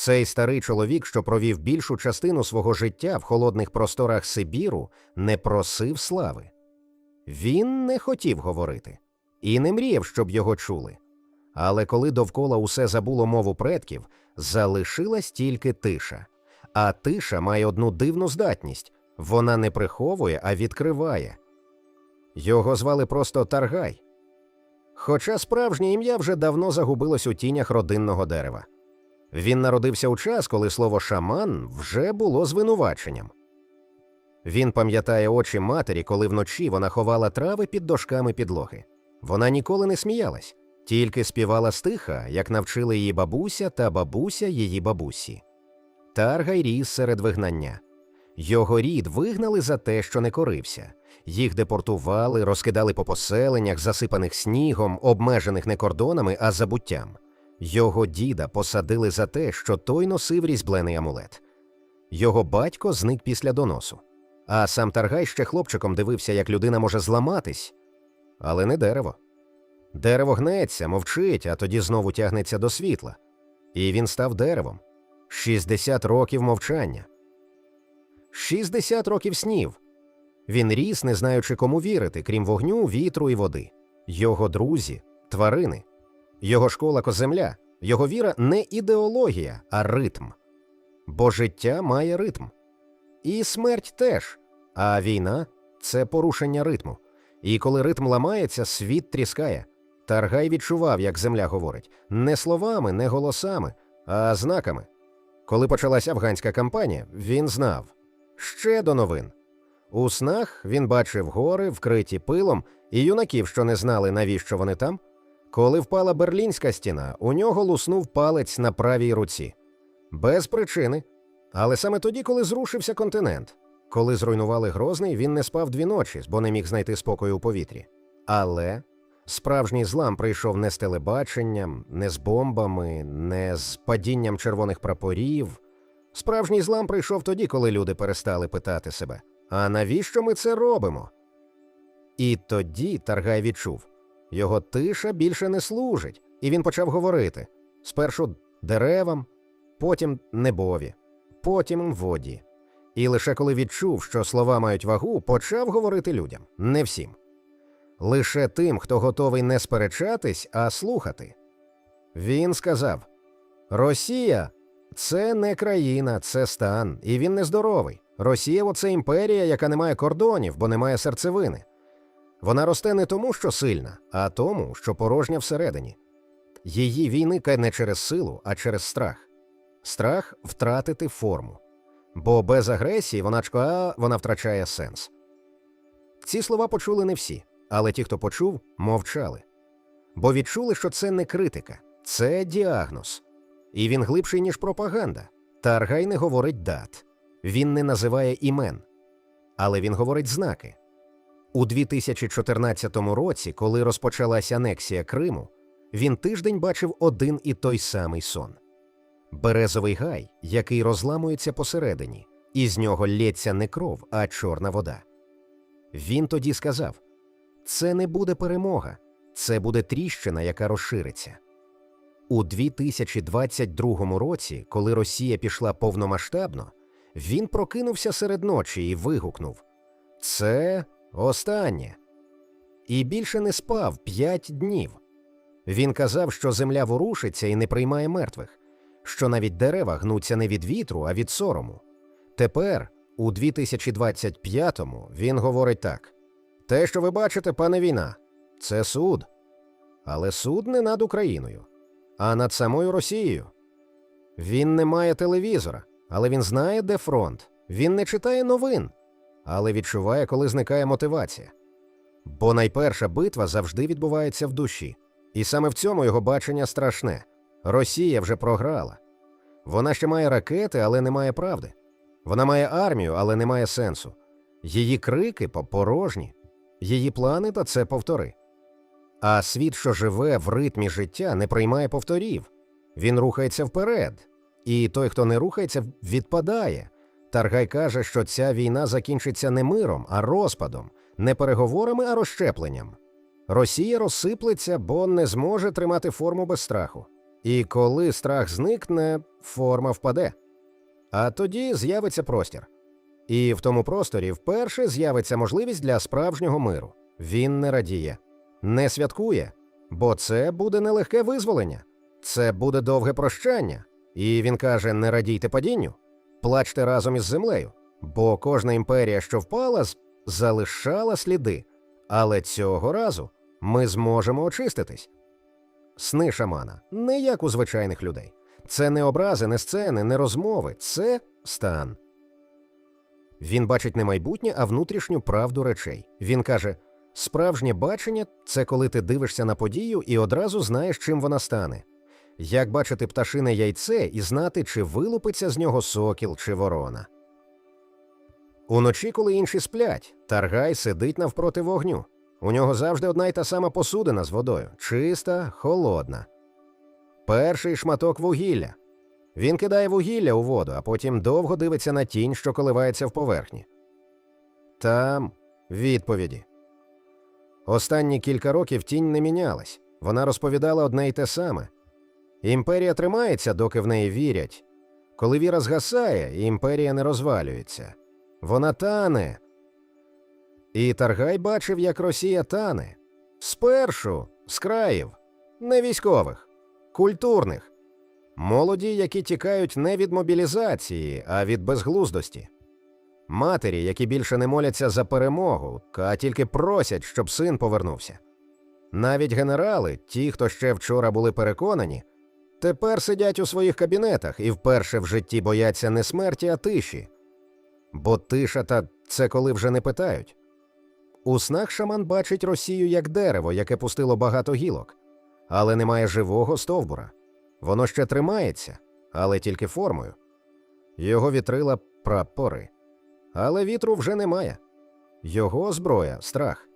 Цей старий чоловік, що провів більшу частину свого життя в холодних просторах Сибіру, не просив слави. Він не хотів говорити і не мріяв, щоб його чули. Але коли довкола усе забуло мову предків, залишилась тільки тиша. А тиша має одну дивну здатність вона не приховує, а відкриває. Його звали просто Таргай. Хоча справжнє ім'я вже давно загубилось у тінях родинного дерева. Він народився у час, коли слово шаман вже було звинуваченням. Він пам'ятає очі матері, коли вночі вона ховала трави під дошками підлоги. Вона ніколи не сміялась, тільки співала стиха, як навчили її бабуся та бабуся її бабусі. Таргай ріс серед вигнання. Його рід вигнали за те, що не корився. Їх депортували, розкидали по поселеннях, засипаних снігом, обмежених не кордонами, а забуттям. Його діда посадили за те, що той носив різьблений амулет. Його батько зник після доносу. А сам Таргай ще хлопчиком дивився, як людина може зламатись, але не дерево. Дерево гнеться, мовчить, а тоді знову тягнеться до світла. І він став деревом. 60 років мовчання. 60 років снів. Він ріс, не знаючи, кому вірити, крім вогню, вітру і води. Його друзі тварини. Його школа коземля, його віра не ідеологія, а ритм. Бо життя має ритм. І смерть теж. А війна це порушення ритму. І коли ритм ламається, світ тріскає. Таргай відчував, як земля говорить, не словами, не голосами, а знаками. Коли почалась афганська кампанія, він знав ще до новин. У снах він бачив гори, вкриті пилом, і юнаків, що не знали, навіщо вони там. Коли впала берлінська стіна, у нього луснув палець на правій руці. Без причини. Але саме тоді, коли зрушився континент. Коли зруйнували Грозний, він не спав дві ночі, бо не міг знайти спокою у повітрі. Але справжній злам прийшов не з телебаченням, не з бомбами, не з падінням червоних прапорів. Справжній злам прийшов тоді, коли люди перестали питати себе: а навіщо ми це робимо? І тоді Таргай відчув його тиша більше не служить, і він почав говорити спершу деревам, потім небові, потім воді. І лише коли відчув, що слова мають вагу, почав говорити людям, не всім. Лише тим, хто готовий не сперечатись, а слухати. Він сказав: Росія це не країна, це стан, і він нездоровий. Росія це імперія, яка не має кордонів, бо не має серцевини. Вона росте не тому, що сильна, а тому, що порожня всередині. Її війника не через силу, а через страх. Страх втратити форму. Бо без агресії вона чка, вона втрачає сенс. Ці слова почули не всі, але ті, хто почув, мовчали. Бо відчули, що це не критика, це діагноз. І він глибший, ніж пропаганда. Таргай не говорить дат, він не називає імен, але він говорить знаки. У 2014 році, коли розпочалася анексія Криму, він тиждень бачив один і той самий сон березовий гай, який розламується посередині, і з нього лється не кров, а чорна вода. Він тоді сказав: це не буде перемога, це буде тріщина, яка розшириться. У 2022 році, коли Росія пішла повномасштабно, він прокинувся серед ночі і вигукнув: Це останнє. І більше не спав п'ять днів. Він казав, що земля ворушиться і не приймає мертвих, що навіть дерева гнуться не від вітру, а від сорому. Тепер, у 2025-му, він говорить так: те, що ви бачите, пане війна, це суд. Але суд не над Україною, а над самою Росією. Він не має телевізора, але він знає, де фронт. Він не читає новин, але відчуває, коли зникає мотивація. Бо найперша битва завжди відбувається в душі, і саме в цьому його бачення страшне. Росія вже програла. Вона ще має ракети, але не має правди. Вона має армію, але не має сенсу. Її крики порожні, її плани то це повтори. А світ, що живе в ритмі життя, не приймає повторів. Він рухається вперед. І той, хто не рухається, відпадає. Таргай каже, що ця війна закінчиться не миром, а розпадом, не переговорами, а розщепленням. Росія розсиплеться, бо не зможе тримати форму без страху. І коли страх зникне, форма впаде. А тоді з'явиться простір. І в тому просторі вперше з'явиться можливість для справжнього миру. Він не радіє, не святкує, бо це буде нелегке визволення, це буде довге прощання. І він каже: не радійте падінню, плачте разом із землею, бо кожна імперія, що впала, залишала сліди. Але цього разу ми зможемо очиститись. Сни шамана не як у звичайних людей. Це не образи, не сцени, не розмови, це стан. Він бачить не майбутнє, а внутрішню правду речей. Він каже: справжнє бачення це коли ти дивишся на подію і одразу знаєш, чим вона стане. Як бачити пташине яйце і знати, чи вилупиться з нього сокіл чи ворона. Уночі, коли інші сплять, Таргай сидить навпроти вогню. У нього завжди одна й та сама посудина з водою, чиста, холодна. Перший шматок вугілля. Він кидає вугілля у воду, а потім довго дивиться на тінь, що коливається в поверхні. Там відповіді. Останні кілька років тінь не мінялась. Вона розповідала одне й те саме. Імперія тримається, доки в неї вірять. Коли віра згасає, імперія не розвалюється. Вона тане. І Таргай бачив, як Росія тане. Спершу з країв, не військових, культурних, молоді, які тікають не від мобілізації, а від безглуздості. Матері, які більше не моляться за перемогу, а тільки просять, щоб син повернувся. Навіть генерали, ті, хто ще вчора були переконані, тепер сидять у своїх кабінетах і вперше в житті бояться не смерті, а тиші. Бо тиша та це коли вже не питають. У снах шаман бачить Росію як дерево, яке пустило багато гілок, але немає живого стовбура. Воно ще тримається, але тільки формою. Його вітрила прапори. Але вітру вже немає. Його зброя страх.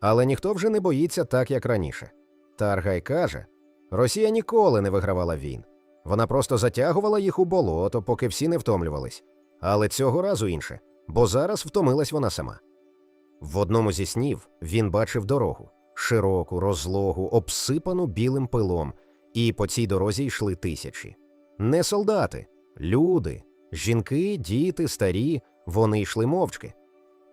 Але ніхто вже не боїться так, як раніше. Таргай каже: Росія ніколи не вигравала війн. Вона просто затягувала їх у болото, поки всі не втомлювались. Але цього разу інше, бо зараз втомилась вона сама. В одному зі снів він бачив дорогу широку, розлогу, обсипану білим пилом, і по цій дорозі йшли тисячі. Не солдати, люди, жінки, діти, старі, вони йшли мовчки.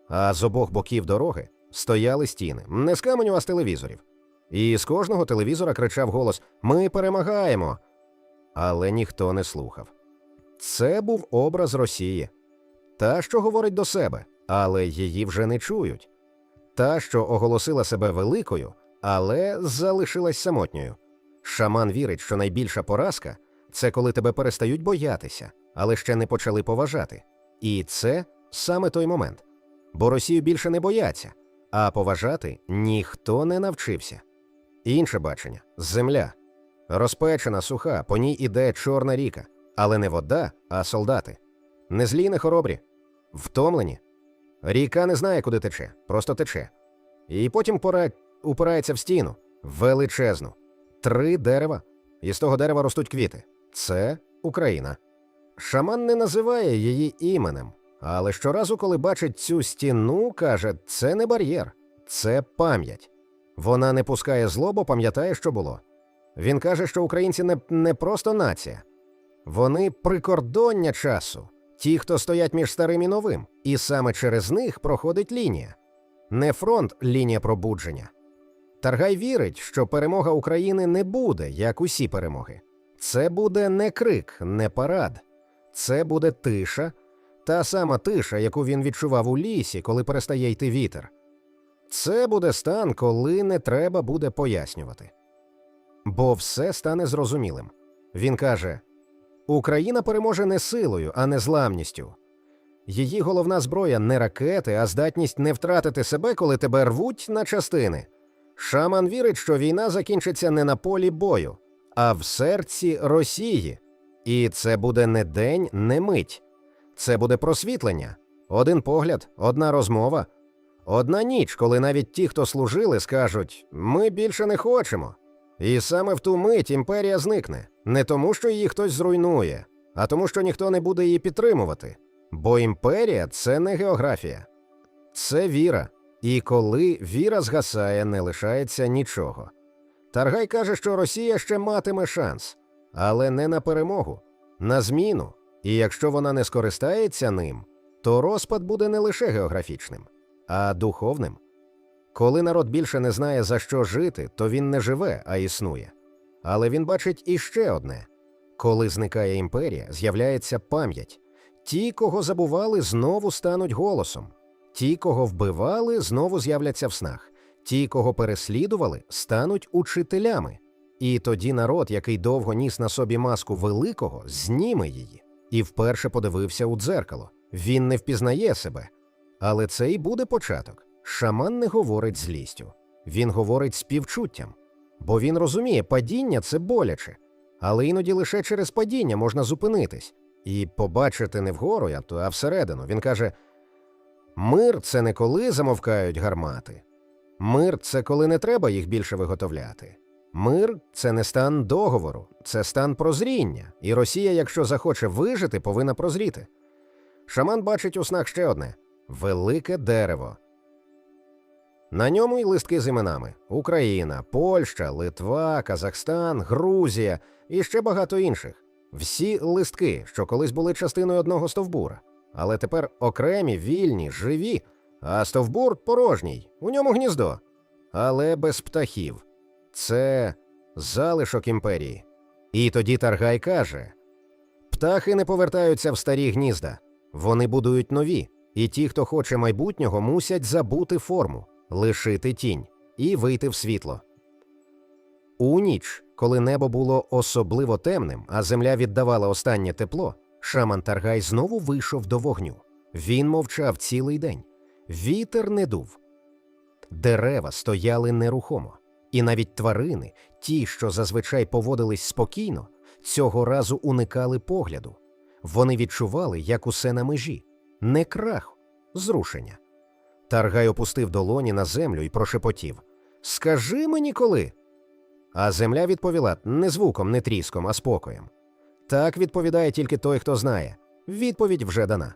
А з обох боків дороги стояли стіни, не з каменю, а з телевізорів. І з кожного телевізора кричав голос Ми перемагаємо. Але ніхто не слухав. Це був образ Росії, та, що говорить до себе, але її вже не чують, та, що оголосила себе великою, але залишилась самотньою. Шаман вірить, що найбільша поразка це коли тебе перестають боятися, але ще не почали поважати. І це саме той момент. Бо Росію більше не бояться, а поважати ніхто не навчився. Інше бачення земля. Розпечена, суха, по ній іде чорна ріка, але не вода, а солдати. Не злі, не хоробрі, втомлені. Ріка не знає, куди тече, просто тече. І потім пора упирається в стіну величезну. Три дерева, і з того дерева ростуть квіти. Це Україна. Шаман не називає її іменем, але щоразу, коли бачить цю стіну, каже: це не бар'єр, це пам'ять. Вона не пускає зло, бо пам'ятає, що було. Він каже, що українці не, не просто нація, вони прикордоння часу, ті, хто стоять між старим і новим, і саме через них проходить лінія. Не фронт лінія пробудження. Таргай вірить, що перемога України не буде, як усі перемоги. Це буде не крик, не парад, це буде тиша, та сама тиша, яку він відчував у лісі, коли перестає йти вітер. Це буде стан, коли не треба буде пояснювати. Бо все стане зрозумілим. Він каже: Україна переможе не силою, а не зламністю. Її головна зброя не ракети, а здатність не втратити себе, коли тебе рвуть на частини. Шаман вірить, що війна закінчиться не на полі бою, а в серці Росії. І це буде не день, не мить. Це буде просвітлення. Один погляд, одна розмова, одна ніч, коли навіть ті, хто служили, скажуть: ми більше не хочемо. І саме в ту мить імперія зникне не тому, що її хтось зруйнує, а тому, що ніхто не буде її підтримувати. Бо імперія це не географія, це віра. І коли віра згасає, не лишається нічого. Таргай каже, що Росія ще матиме шанс, але не на перемогу, на зміну. І якщо вона не скористається ним, то розпад буде не лише географічним, а духовним. Коли народ більше не знає, за що жити, то він не живе, а існує. Але він бачить іще одне коли зникає імперія, з'являється пам'ять. Ті, кого забували, знову стануть голосом. Ті, кого вбивали, знову з'являться в снах. Ті, кого переслідували, стануть учителями. І тоді народ, який довго ніс на собі маску великого, зніме її. І вперше подивився у дзеркало. Він не впізнає себе. Але це і буде початок. Шаман не говорить злістю, він говорить співчуттям. Бо він розуміє, падіння це боляче, але іноді лише через падіння можна зупинитись і побачити не вгору, а всередину. Він каже: мир це не коли замовкають гармати. Мир це коли не треба їх більше виготовляти. Мир це не стан договору, це стан прозріння, і Росія, якщо захоче вижити, повинна прозріти. Шаман бачить у снах ще одне велике дерево. На ньому й листки з іменами: Україна, Польща, Литва, Казахстан, Грузія і ще багато інших. Всі листки, що колись були частиною одного стовбура, але тепер окремі, вільні, живі, а стовбур порожній, у ньому гніздо, але без птахів. Це залишок імперії. І тоді Таргай каже: птахи не повертаються в старі гнізда, вони будують нові, і ті, хто хоче майбутнього, мусять забути форму, лишити тінь і вийти в світло. У ніч, коли небо було особливо темним, а земля віддавала останнє тепло, шаман Таргай знову вийшов до вогню. Він мовчав цілий день. Вітер не дув. Дерева стояли нерухомо, і навіть тварини, ті, що зазвичай поводились спокійно, цього разу уникали погляду. Вони відчували, як усе на межі, не крах, зрушення. Таргай опустив долоні на землю і прошепотів Скажи мені коли. А земля відповіла не звуком, не тріском, а спокоєм. Так відповідає тільки той, хто знає. Відповідь вже дана.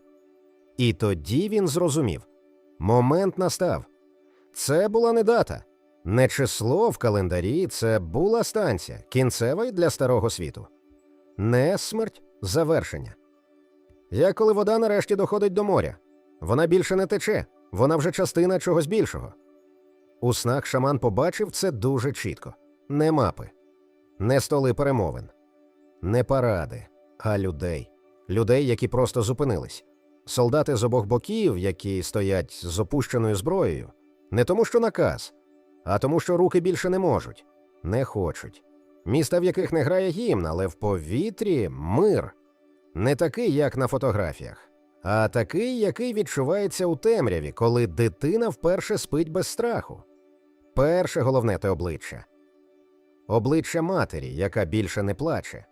І тоді він зрозумів момент настав. Це була не дата, не число в календарі, це була станція, кінцева для старого світу. Не смерть, завершення. Як коли вода нарешті доходить до моря, вона більше не тече, вона вже частина чогось більшого. У снах шаман побачив це дуже чітко не мапи, не столи перемовин, не паради, а людей, людей, які просто зупинились, солдати з обох боків, які стоять з опущеною зброєю, не тому, що наказ, а тому, що руки більше не можуть, не хочуть. Міста, в яких не грає гімн, але в повітрі мир. Не такий, як на фотографіях, а такий, який відчувається у темряві, коли дитина вперше спить без страху. Перше головне те обличчя. Обличчя матері, яка більше не плаче,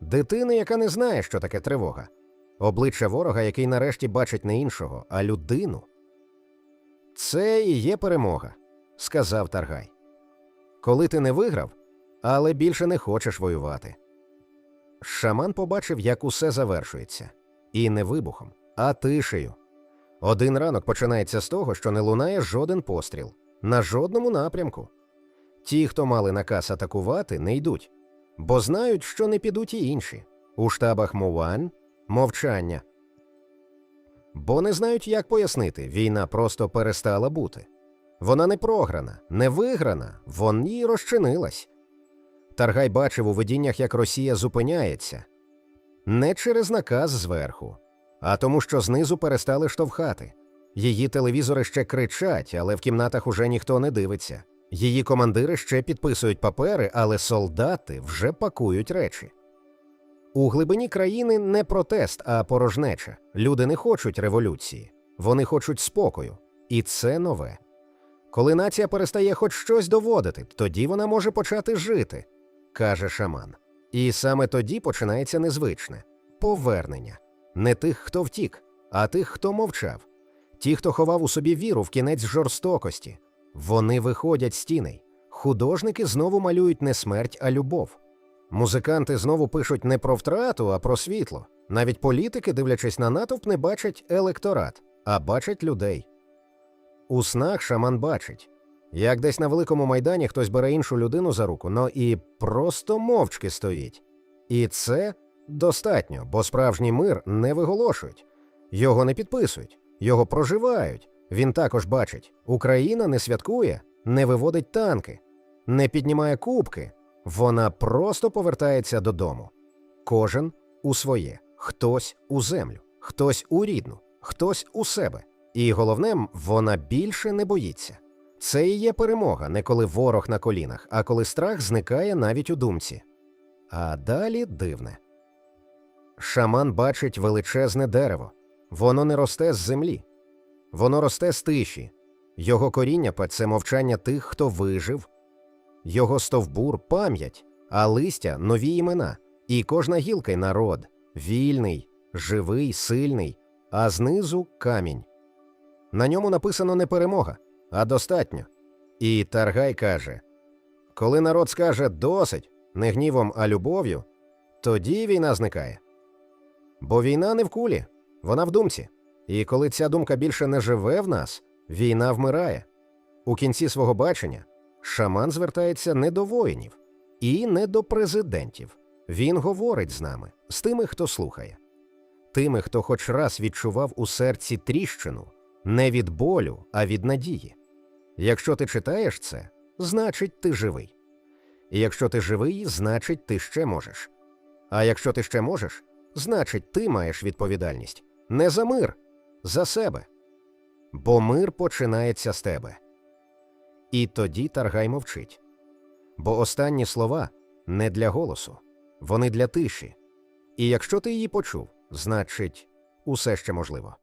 дитини, яка не знає, що таке тривога, обличчя ворога, який нарешті бачить не іншого, а людину. Це і є перемога, сказав Таргай. Коли ти не виграв, але більше не хочеш воювати. Шаман побачив, як усе завершується, і не вибухом, а тишею. Один ранок починається з того, що не лунає жоден постріл на жодному напрямку. Ті, хто мали наказ атакувати, не йдуть, бо знають, що не підуть і інші. У штабах Муан мовчання. Бо не знають, як пояснити, війна просто перестала бути. Вона не програна, не виграна, вон їй розчинилась. Таргай бачив у видіннях, як Росія зупиняється не через наказ зверху, а тому, що знизу перестали штовхати. Її телевізори ще кричать, але в кімнатах уже ніхто не дивиться. Її командири ще підписують папери, але солдати вже пакують речі. У глибині країни не протест, а порожнеча. Люди не хочуть революції, вони хочуть спокою. І це нове. Коли нація перестає хоч щось доводити, тоді вона може почати жити, каже шаман. І саме тоді починається незвичне повернення не тих, хто втік, а тих, хто мовчав, ті, хто ховав у собі віру в кінець жорстокості. Вони виходять з тіней. Художники знову малюють не смерть, а любов. Музиканти знову пишуть не про втрату, а про світло. Навіть політики, дивлячись на натовп, не бачать електорат, а бачать людей. У снах шаман бачить, Як десь на великому майдані хтось бере іншу людину за руку, ну і просто мовчки стоїть. І це достатньо, бо справжній мир не виголошують, його не підписують, його проживають. Він також бачить: Україна не святкує, не виводить танки, не піднімає кубки. Вона просто повертається додому. Кожен у своє, хтось у землю, хтось у рідну, хтось у себе. І головне, вона більше не боїться. Це і є перемога, не коли ворог на колінах, а коли страх зникає навіть у думці. А далі дивне. Шаман бачить величезне дерево. Воно не росте з землі, воно росте з тиші. Його коріння – це мовчання тих, хто вижив, його стовбур пам'ять, а листя нові імена, і кожна гілка й народ вільний, живий, сильний, а знизу камінь. На ньому написано не перемога, а достатньо. І Таргай каже: коли народ скаже досить, не гнівом, а любов'ю, тоді війна зникає. Бо війна не в кулі, вона в думці. І коли ця думка більше не живе в нас, війна вмирає. У кінці свого бачення шаман звертається не до воїнів і не до президентів. Він говорить з нами, з тими, хто слухає, тими, хто хоч раз відчував у серці тріщину, не від болю, а від надії. Якщо ти читаєш це, значить ти живий. І якщо ти живий, значить ти ще можеш. А якщо ти ще можеш, значить ти маєш відповідальність не за мир, за себе. Бо мир починається з тебе. І тоді Таргай мовчить. Бо останні слова не для голосу, вони для тиші. І якщо ти її почув, значить, усе ще можливо.